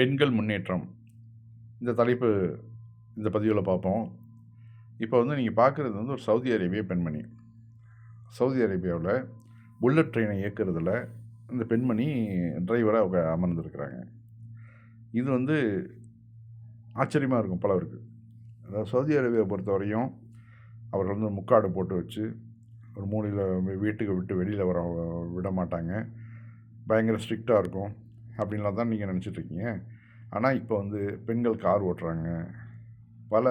பெண்கள் முன்னேற்றம். இந்த தலைப்பு இந்த பதிவில் பார்ப்போம். இப்போ வந்து நீங்கள் பார்க்குறது வந்து ஒரு சவுதி அரேபிய பெண்மணி. சவுதி அரேபியாவில் புல்லட் ட்ரெயினை இயக்கிறதுல இந்த பெண்மணி டிரைவராக அவங்க அமர்ந்திருக்கிறாங்க. இது வந்து ஆச்சரியமாக இருக்கும் பலருக்கு அதாவது சவுதி அரேபியா பொறுத்தவரையும் அவர்கள் வந்து முக்காடு போட்டு வச்சு ஒரு மூலையில் வீட்டுக்கு விட்டு வெளியில் வர விட மாட்டாங்க பயங்கர ஸ்ட்ரிக்டாக இருக்கும். அப்படின்லாம் தான் நீங்கள் நினச்சிட்ருக்கீங்க. ஆனால் இப்போ வந்து பெண்கள் கார் ஓட்டுறாங்க. பல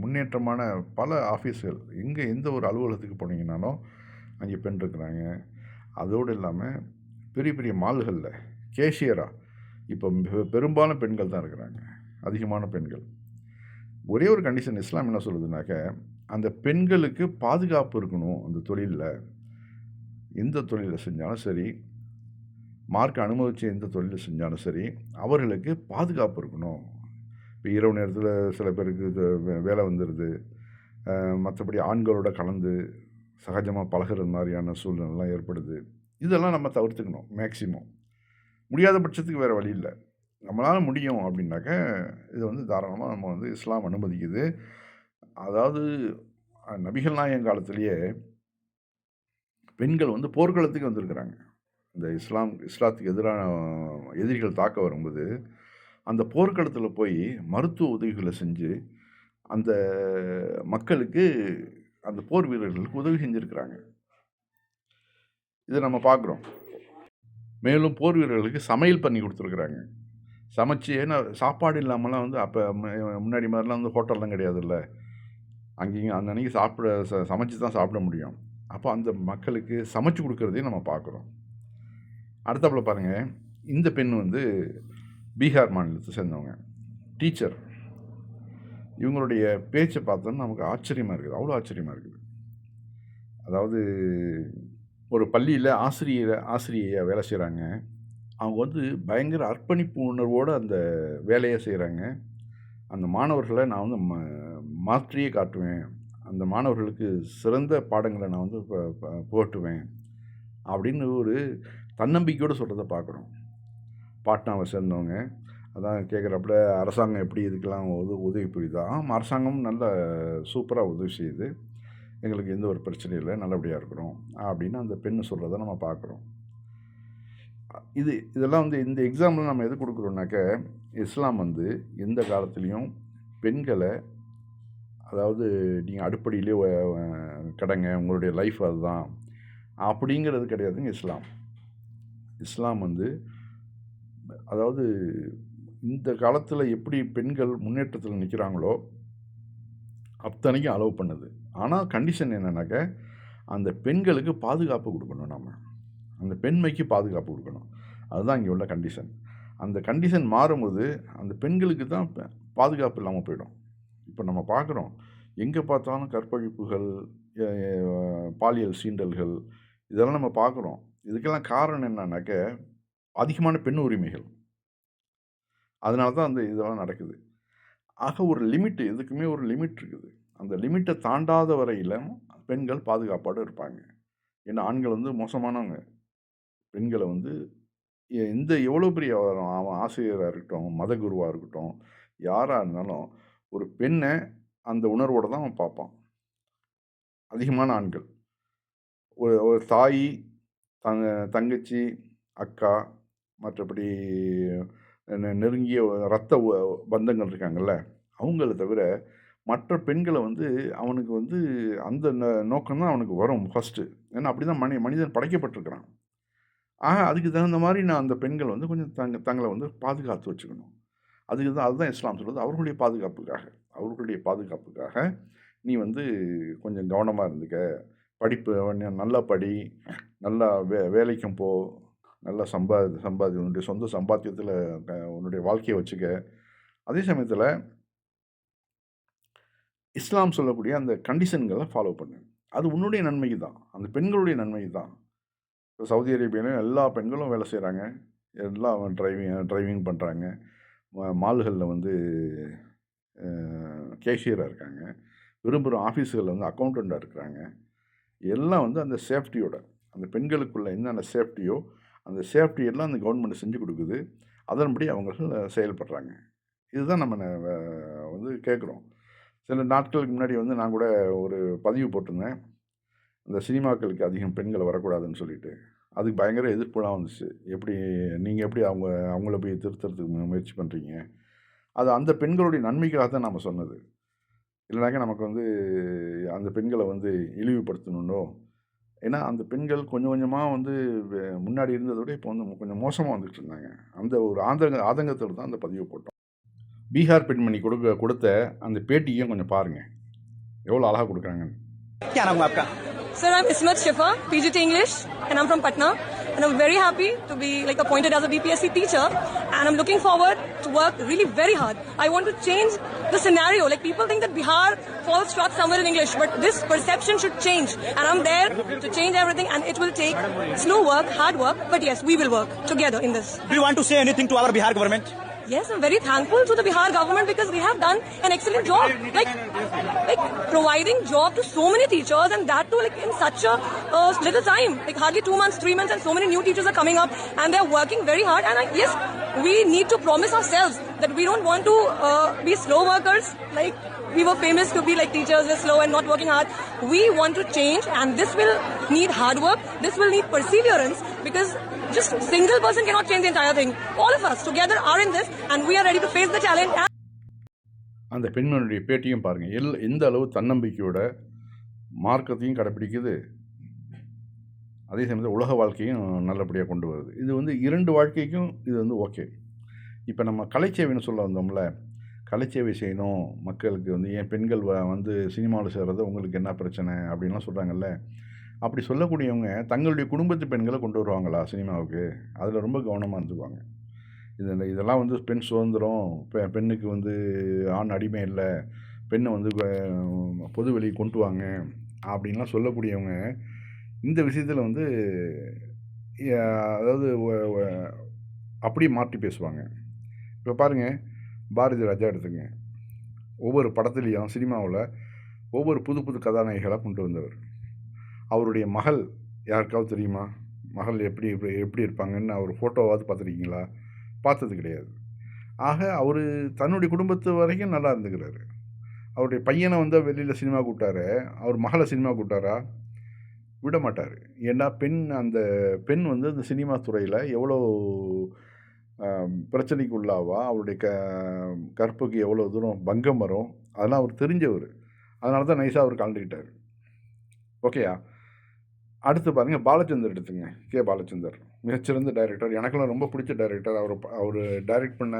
முன்னேற்றமான பல ஆஃபீஸ்கள் எங்கே எந்த ஒரு அலுவலகத்துக்கு போனீங்கனாலும் அங்கே பெண் இருக்கிறாங்க. அதோடு இல்லாமல் பெரிய பெரிய மால்களில் கேஷியராக இப்போ பெரும்பாலும் பெண்கள் தான் இருக்கிறாங்க. அதிகமான பெண்கள். ஒரே ஒரு கண்டிஷன் இஸ்லாம் என்ன சொல்லுதுனாக்க அந்த பெண்களுக்கு பாதுகாப்பு இருக்கணும் அந்த தொழிலில். எந்த தொழிலில் செஞ்சாலும் சரி மார்க் அனுமதித்து எந்த தொழில் செஞ்சாலும் சரி அவர்களுக்கு பாதுகாப்பு இருக்கணும். இப்போ இரவு நேரத்தில் சில பேருக்கு வேலை வந்துடுது மற்றபடி ஆண்களோட கலந்து சகஜமாக பழகிற மாதிரியான சூழ்நிலைலாம் ஏற்படுது. இதெல்லாம் நம்ம தவிர்த்துக்கணும் மேக்சிமம். முடியாத பட்சத்துக்கு வேறு வழி இல்லை. நம்மளால் முடியும் அப்படின்னாக்க இது வந்து தாராளமாக நம்ம வந்து இஸ்லாம் அனுமதிக்குது. அதாவது நபிகள் நாயகம் காலத்திலேயே பெண்கள் வந்து போர்க்களத்துக்கு வந்திருக்கிறாங்க. இந்த இஸ்லாம் இஸ்லாத்துக்கு எதிரான எதிரிகள் தாக்க வரும்போது அந்த போர்க்களத்தில் போய் மருத்துவ உதவிகளை செஞ்சு அந்த மக்களுக்கு அந்த போர் வீரர்களுக்கு உதவி செஞ்சுருக்கிறாங்க. இதை நம்ம பார்க்குறோம் மேலும் போர் வீரர்களுக்கு சமையல் பண்ணி கொடுத்துருக்குறாங்க. சமைச்சு ஏன்னா சாப்பாடு இல்லாமலாம் வந்து அப்போ முன்னாடி மாதிரிலாம் வந்து ஹோட்டல்லாம் கிடையாதுல்ல. அங்கேயும் அந்த அன்னைக்கு சாப்பிட ச சமைச்சு தான் சாப்பிட முடியும். அப்போ அந்த மக்களுக்கு சமைச்சு கொடுக்குறதையும் நம்ம பார்க்குறோம் அடுத்தாப்புல பாருங்கள் இந்த பெண் வந்து பீகார் மாநிலத்தை சேர்ந்தவங்க. டீச்சர் இவங்களுடைய பேச்சை பார்த்தோன்னா நமக்கு ஆச்சரியமாக இருக்குது. அவ்வளோ ஆச்சரியமாக இருக்குது. அதாவது ஒரு பள்ளியில் ஆசிரியர் ஆசிரியையாக வேலை செய்கிறாங்க அவங்க வந்து பயங்கர அர்ப்பணிப்பு உணர்வோடு அந்த வேலையை செய்கிறாங்க அந்த மாணவர்களை நான் வந்து ம மாற்றியே காட்டுவேன். அந்த மாணவர்களுக்கு சிறந்த பாடங்களை நான் வந்து போட்டுவேன் அப்படின்னு ஒரு தன்னம்பிக்கையோடு சொல்கிறத பார்க்குறோம் பாட்னாவை சேர்ந்தவங்க. அதான் கேட்குறப்பல அரசாங்கம் எப்படி இதுக்கெல்லாம் உத உதவி புரியுதா? ஆமாம் அரசாங்கம் நல்ல சூப்பராக உதவி செய்யுது. எங்களுக்கு எந்த ஒரு பிரச்சனையும் இல்லை நல்லபடியாக இருக்கிறோம். அப்படின்னு அந்த பெண்ணு சொல்கிறத நம்ம பார்க்குறோம். இது இதெல்லாம் வந்து இந்த எக்ஸாம்பிள் நம்ம எது கொடுக்குறோம்னாக்க இஸ்லாம் வந்து எந்த காலத்துலேயும் பெண்களை அதாவது நீங்கள் அடுப்படியிலே கடங்க உங்களுடைய லைஃப் அதுதான் அப்படிங்கிறது கிடையாதுங்க இஸ்லாம். இஸ்லாம் வந்து அதாவது இந்த காலத்தில் எப்படி பெண்கள் முன்னேற்றத்தில் நிற்கிறாங்களோ அத்தனைக்கும் அலோவ் பண்ணுது. ஆனால் கண்டிஷன் என்னென்னாக்க அந்த பெண்களுக்கு பாதுகாப்பு கொடுக்கணும் நம்ம அந்த பெண்மைக்கு பாதுகாப்பு கொடுக்கணும். அதுதான் இங்கே உள்ள கண்டிஷன் அந்த கண்டிஷன் மாறும்போது அந்த பெண்களுக்கு தான் பாதுகாப்பு இல்லாமல் போயிடும். இப்போ நம்ம பார்க்குறோம் எங்கே பார்த்தாலும் கற்பழிப்புகள் பாலியல் சீண்டல்கள் இதெல்லாம் நம்ம பார்க்குறோம். இதுக்கெல்லாம் காரணம் என்னன்னாக்க அதிகமான பெண் உரிமைகள். அதனால தான் அந்த இதெல்லாம் நடக்குது. ஆக ஒரு லிமிட்டு எதுக்குமே ஒரு லிமிட் இருக்குது. அந்த லிமிட்டை தாண்டாத வரையில் பெண்கள் பாதுகாப்பாடு இருப்பாங்க. ஏன்னா ஆண்கள் வந்து மோசமானவங்க. பெண்களை வந்து எந்த எவ்வளோ பெரிய அவன் ஆசிரியராக இருக்கட்டும் மத குருவாக இருக்கட்டும் யாராக இருந்தாலும் ஒரு பெண்ணை அந்த உணர்வோடு தான் அவன் பார்ப்பான். அதிகமான ஆண்கள். ஒரு ஒரு தாய் தங்க தங்கச்சி அக்கா மற்றபடி நெருங்கிய ரத்த பந்தங்கள் இருக்காங்கல்ல அவங்கள தவிர மற்ற பெண்களை வந்து அவனுக்கு வந்து அந்த நோக்கம் தான் அவனுக்கு வரும் ஃபஸ்ட்டு ஏன்னா அப்படி தான் மனி மனிதன் படைக்கப்பட்டிருக்கிறான். ஆக அதுக்கு தகுந்த மாதிரி நான் அந்த பெண்கள் வந்து கொஞ்சம் தங்க தங்களை வந்து பாதுகாத்து வச்சுக்கணும். அதுக்கு தான் அதுதான் இஸ்லாம் சொல்கிறது அவர்களுடைய பாதுகாப்புக்காக அவர்களுடைய பாதுகாப்புக்காக நீ வந்து கொஞ்சம் கவனமாக இருந்துக்க. படிப்பு நல்லா படி நல்லா வே வேலைக்கும் போ நல்லா சம்பாதி சம்பாதி உன்னுடைய சொந்த சம்பாத்தியத்தில் உன்னுடைய வாழ்க்கையை வச்சுக்க. அதே சமயத்தில் இஸ்லாம் சொல்லக்கூடிய அந்த கண்டிஷன்களை ஃபாலோ பண்ணு. அது உன்னுடைய நன்மைக்கு தான். அந்த பெண்களுடைய நன்மைக்கு தான். இப்போ சவுதி அரேபியாவில் எல்லா பெண்களும் வேலை செய்கிறாங்க எல்லாம் டிரைவிங் டிரைவிங் பண்ணுறாங்க மால்களில் வந்து கேஷியராக இருக்காங்க. விரும்புகிற ஆஃபீஸுகளில் வந்து அக்கௌண்டண்ட்டாக இருக்கிறாங்க. எல்லாம் வந்து அந்த சேஃப்டியோட அந்த பெண்களுக்குள்ள என்னென்ன சேஃப்டியோ அந்த சேஃப்டி எல்லாம் அந்த கவர்மெண்ட் செஞ்சு கொடுக்குது. அதன்படி அவங்க செயல்படுறாங்க. இதுதான் நம்ம வந்து கேட்குறோம். சில நாட்களுக்கு முன்னாடி வந்து நான் கூட ஒரு பதிவு போட்டிருந்தேன். இந்த சினிமாக்களுக்கு அதிகம் பெண்களை வரக்கூடாதுன்னு சொல்லிட்டு. அதுக்கு பயங்கர எதிர்ப்புலாம் வந்துச்சு. எப்படி நீங்கள் எப்படி அவங்க அவங்கள போய் திருத்துறதுக்கு முயற்சி பண்ணுறீங்க அது அந்த பெண்களுடைய நன்மைக்காக தான் நம்ம சொன்னது. இல்லைனாக்கா நமக்கு வந்து அந்த பெண்களை வந்து இழிவுபடுத்தணுன்னோ ஏன்னா அந்த பெண்கள் கொஞ்சம் கொஞ்சமாக வந்து வே- முன்னாடி இருந்ததை விட இப்போ வந்து கொஞ்சம் மோசமாக வந்துட்டு இருந்தாங்க அந்த ஒரு ஆதங்க ஆதங்கத்தில் தான் அந்த பதிவு போட்டோம் பீகார் பெண்மணி கொடுக்க கொடுத்த அந்த பேட்டியும் கொஞ்சம் பாருங்கள் எவ்வளோ அழகாக கொடுக்குறாங்கன்னு क्या नाम है आपका Sir, I'm Ismat Shifa, PGT English, and I'm from Patna. And I'm very happy to be like appointed as a BPSC teacher, and I'm looking forward to work really very hard. I want to change the scenario. Like people think that Bihar falls short somewhere in English, but this perception should change. And I'm there to change everything, and it will take slow work, hard work, but yes, we will work together in this. Do you want to say anything to our Bihar government? Yes, I'm very thankful to the Bihar government because we have done an excellent job, like like providing job to so many teachers and that too like in such a uh, little time, like hardly two months, three months, and so many new teachers are coming up and they're working very hard. And I, yes, we need to promise ourselves that we don't want to uh, be slow workers, like. We were famous to be like teachers, we're slow and not working hard. We want to change, and this will need hard work. This will need perseverance because just single person cannot change the entire thing. All of us together are in this, and we are ready to face the challenge. அந்த பெண்மணியுடைய பேட்டியும் பாருங்கள் L எந்த அளவு தன்னம்பிக்கையோட மார்க்கத்தையும் கடைப்பிடிக்குது. அதே சமயத்தில் உலக வாழ்க்கையும் நல்லபடியாக கொண்டு வருது. இது வந்து இரண்டு வாழ்க்கைக்கும் இது வந்து ஓகே. இப்போ நம்ம கலைச்சேவைன்னு சொல்ல வந்தோம்ல. கலைச்சேவை செய்யணும். மக்களுக்கு வந்து ஏன் பெண்கள் வ வந்து சினிமாவில் சேர்றது உங்களுக்கு என்ன பிரச்சனை? அப்படின்லாம் சொல்கிறாங்கல்ல அப்படி சொல்லக்கூடியவங்க தங்களுடைய குடும்பத்து பெண்களை கொண்டு வருவாங்களா சினிமாவுக்கு? அதில் ரொம்ப கவனமாக இருந்துக்குவாங்க. இதில் இதெல்லாம் வந்து பெண் சுதந்திரம் பெ பெண்ணுக்கு வந்து ஆண் அடிமை இல்லை பெண்ணை வந்து பொது வெளியே கொண்டு வாங்க அப்படின்லாம் சொல்லக்கூடியவங்க இந்த விஷயத்தில் வந்து அதாவது அப்படியே மாற்றி பேசுவாங்க. இப்போ பாருங்கள் பாரதி ராஜா எடுத்துங்க ஒவ்வொரு படத்துலேயும் சினிமாவில் ஒவ்வொரு புது புது கதாநாயகிகளாக கொண்டு வந்தவர். அவருடைய மகள் யாருக்காவது தெரியுமா? மகள் எப்படி எப்படி எப்படி இருப்பாங்கன்னு அவர் ஃபோட்டோவாவது பார்த்துருக்கீங்களா? பார்த்தது கிடையாது. ஆக அவர் தன்னுடைய குடும்பத்து வரைக்கும் நல்லா இருந்துக்கிறாரு. அவருடைய பையனை வந்து வெளியில் சினிமா கூட்டாரு அவர் மகளை சினிமா கூட்டாரா விட மாட்டார். ஏன்னா பெண் அந்த பெண் வந்து அந்த சினிமா துறையில் எவ்வளோ பிரச்சனைக்கு உள்ளாவா அவருடைய க கற்புக்கு எவ்வளோ தூரம் பங்கம் வரும்? அதெல்லாம் அவர் தெரிஞ்சவர். அதனால தான் நைஸாக அவர் கலந்துக்கிட்டார். ஓகேயா? அடுத்து பாருங்கள் பாலச்சந்தர் எடுத்துங்க. கே. பாலச்சந்தர். மிகச்சிறந்த டைரக்டர் எனக்கெல்லாம் ரொம்ப பிடிச்ச டைரக்டர் அவர் அவர் டைரக்ட் பண்ண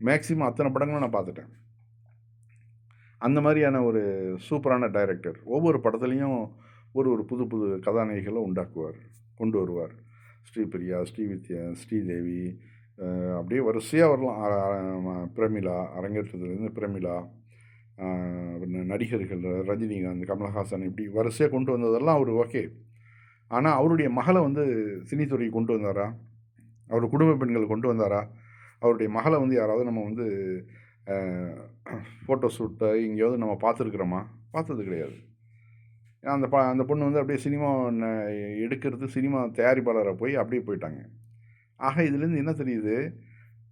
மேக்ஸிமம் அத்தனை படங்களும் நான் பார்த்துட்டேன். அந்த மாதிரியான ஒரு சூப்பரான டைரக்டர் ஒவ்வொரு படத்துலையும் ஒரு ஒரு புது புது கதாநாயகிகளை உண்டாக்குவார் கொண்டு வருவார். ஸ்ரீபிரியா ஸ்ரீவித்யா ஸ்ரீதேவி அப்படியே வரிசையாக வரலாம். பிரமிளா அரங்கேற்றத்துலேருந்து பிரமிளா நடிகர்கள் ரஜினிகாந்த் கமலஹாசன் இப்படி வரிசையாக கொண்டு வந்ததெல்லாம் அவர் ஓகே. ஆனால் அவருடைய மகளை வந்து சினித்துறைக்கு கொண்டு வந்தாரா? அவர் குடும்ப பெண்கள் கொண்டு வந்தாரா? அவருடைய மகளை வந்து யாராவது நம்ம வந்து ஃபோட்டோ ஷூட்டை எங்கேயாவது நம்ம பார்த்துருக்குறோமா? பார்த்தது கிடையாது. ஏன்னா அந்த ப அந்த பொண்ணு வந்து அப்படியே சினிமா எடுக்கிறது சினிமா தயாரிப்பாளராக போய் அப்படியே போயிட்டாங்க. ஆக இதுலேருந்து என்ன தெரியுது?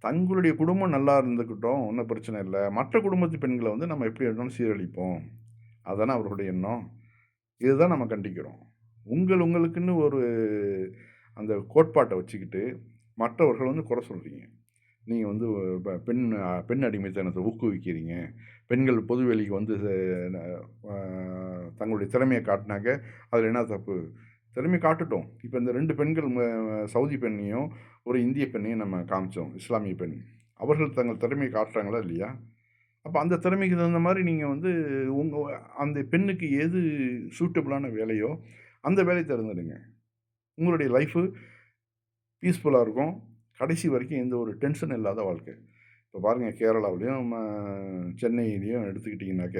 தங்களுடைய குடும்பம் நல்லா இருந்துக்கிட்டோம் ஒன்றும் பிரச்சனை இல்லை. மற்ற குடும்பத்து பெண்களை வந்து நம்ம எப்படி இருந்தாலும் சீரழிப்போம். அதானே அவர்களுடைய எண்ணம்? இதுதான் நம்ம கண்டிக்கிறோம். உங்கள் உங்களுக்குன்னு ஒரு அந்த கோட்பாட்டை வச்சுக்கிட்டு மற்றவர்கள் வந்து குறை சொல்கிறீங்க நீங்கள் வந்து பெண் பெண் அடிமைத்தனத்தை ஊக்குவிக்கிறீங்க. பெண்கள் பொதுவெளிக்கு வந்து தங்களுடைய திறமையை காட்டினாக்க அதில் என்ன தப்பு? திறமை காட்டுட்டோம். இப்போ இந்த ரெண்டு பெண்கள் சவுதி பெண்ணையும் ஒரு இந்திய பெண்ணையும் நம்ம காமிச்சோம் இஸ்லாமிய பெண். அவர்கள் தங்கள் திறமையை காட்டுறாங்களா இல்லையா? அப்போ அந்த திறமைக்கு தகுந்த மாதிரி நீங்கள் வந்து உங்கள் அந்த பெண்ணுக்கு எது சூட்டபுளான வேலையோ அந்த வேலையை தேர்ந்தெடுங்க. உங்களுடைய லைஃபு பீஸ்ஃபுல்லாக இருக்கும். கடைசி வரைக்கும் எந்த ஒரு டென்ஷன் இல்லாத வாழ்க்கை. இப்போ பாருங்கள் கேரளாவிலையும் நம்ம சென்னையிலையும் எடுத்துக்கிட்டிங்கனாக்க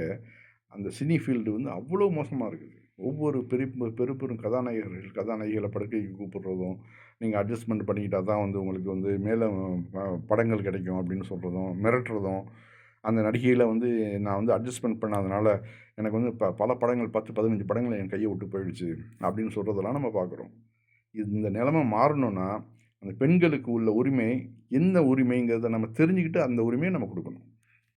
அந்த சினி ஃபீல்டு வந்து அவ்வளோ மோசமாக இருக்குது. ஒவ்வொரு பெரிய பெரு பெரும் கதாநாயகர்கள் கதாநாயகிகளை படுக்கைக்கு கூப்பிடுறதும் நீங்கள் அட்ஜஸ்ட்மெண்ட் பண்ணிக்கிட்டால் தான் வந்து உங்களுக்கு வந்து மேலே படங்கள் கிடைக்கும் அப்படின்னு சொல்கிறதும் மிரட்டுறதும் அந்த நடிகையில் வந்து நான் வந்து அட்ஜஸ்ட்மெண்ட் பண்ணாதனால எனக்கு வந்து ப பல படங்கள் பத்து பதினஞ்சு படங்கள் என் கையை விட்டு போயிடுச்சு அப்படின்னு சொல்கிறதெல்லாம் நம்ம பார்க்குறோம். இந்த நிலமை மாறணும்னா அந்த பெண்களுக்கு உள்ள உரிமை என்ன உரிமைங்கிறத நம்ம தெரிஞ்சுக்கிட்டு அந்த உரிமையை நம்ம கொடுக்கணும்.